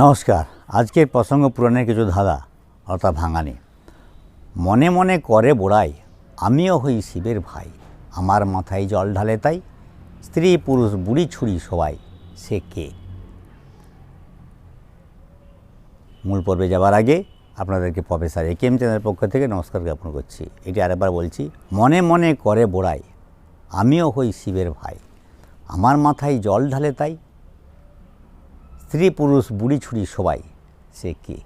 নমস্কার। আজকের প্রসঙ্গ পুরাণের কিছু ধাঁধা, অর্থাৎ ভাঙানি। মনে মনে করে বোড়াই, আমিও হই শিবের ভাই। আমার মাথায় জল ঢালে তাই, স্ত্রী পুরুষ বুড়ি ছুরি সবাই, সে কে? মূল পর্বে যাওয়ার আগে আপনাদেরকে প্রফেসর এ কে এম চ্যানেলের পক্ষ থেকে নমস্কার জ্ঞাপন করছি। এটি আরেকবার বলছি, মনে মনে করে বোড়াই, আমিও হই শিবের ভাই। আমার মাথায় জল ঢালে তাই স্ত্রী পুরুষ বুড়ি ছুড়ি সবাই। সে কে?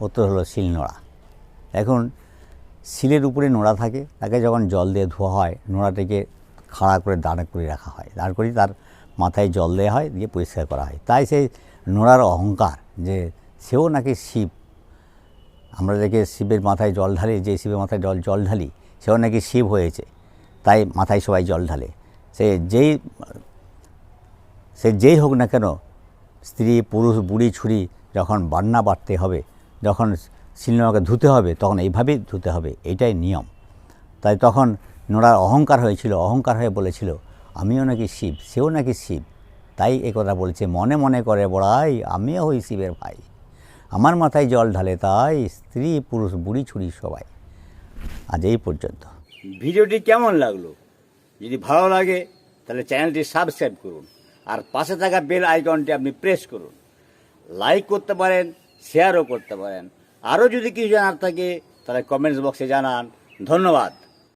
উত্তর হলো শিল নোড়া। এখন শিলের উপরে নোড়া থাকে, তাকে যখন জল দিয়ে ধোয়া হয়, নোড়াটাকে খাড়া করে দাঁড় করে রাখা হয়। দাঁড় করে তার মাথায় জল দেওয়া হয়, দিয়ে পরিষ্কার করা হয়। তাই সেই নোড়ার অহংকার যে সেও নাকি শিব। আমরা দেখে শিবের মাথায় জল ঢালি, যে শিবের মাথায় জল জল ঢালি, সেও নাকি শিব হয়েছে। তাই মাথায় সবাই জল ঢালে। সে যেই সে যেই হোক না কেন স্ত্রী, পুরুষ, বুড়ি, ছুরি যখন বান্না বাড়তে হবে, যখন সিনেমাকে ধুতে হবে, তখন এইভাবেই ধুতে হবে, এটাই নিয়ম। তাই তখন নোড়ার অহংকার হয়েছিল, অহংকার হয়ে বলেছিল, আমিও নাকি শিব, সেও নাকি শিব? তাই এ কথা বলছে, মনে মনে করে বড়াই, আমিও হই শিবের ভাই। আমার মাথায় জল ঢালে তাই, স্ত্রী, পুরুষ, বুড়ি, ছুরি সবাই। আজ এই পর্যন্ত। ভিডিওটি কেমন লাগল? যদি ভালো লাগে, তাহলে চ্যানেলটি সাবস্ক্রাইব করুন। আর পাশে থাকা বেল আইকনটি আপনি প্রেস করুন। লাইক করতে পারেন শেয়ারও করতে পারেন। আরও যদি কিছু জানার থাকে, তাহলে কমেন্টস বক্সে জানান। ধন্যবাদ।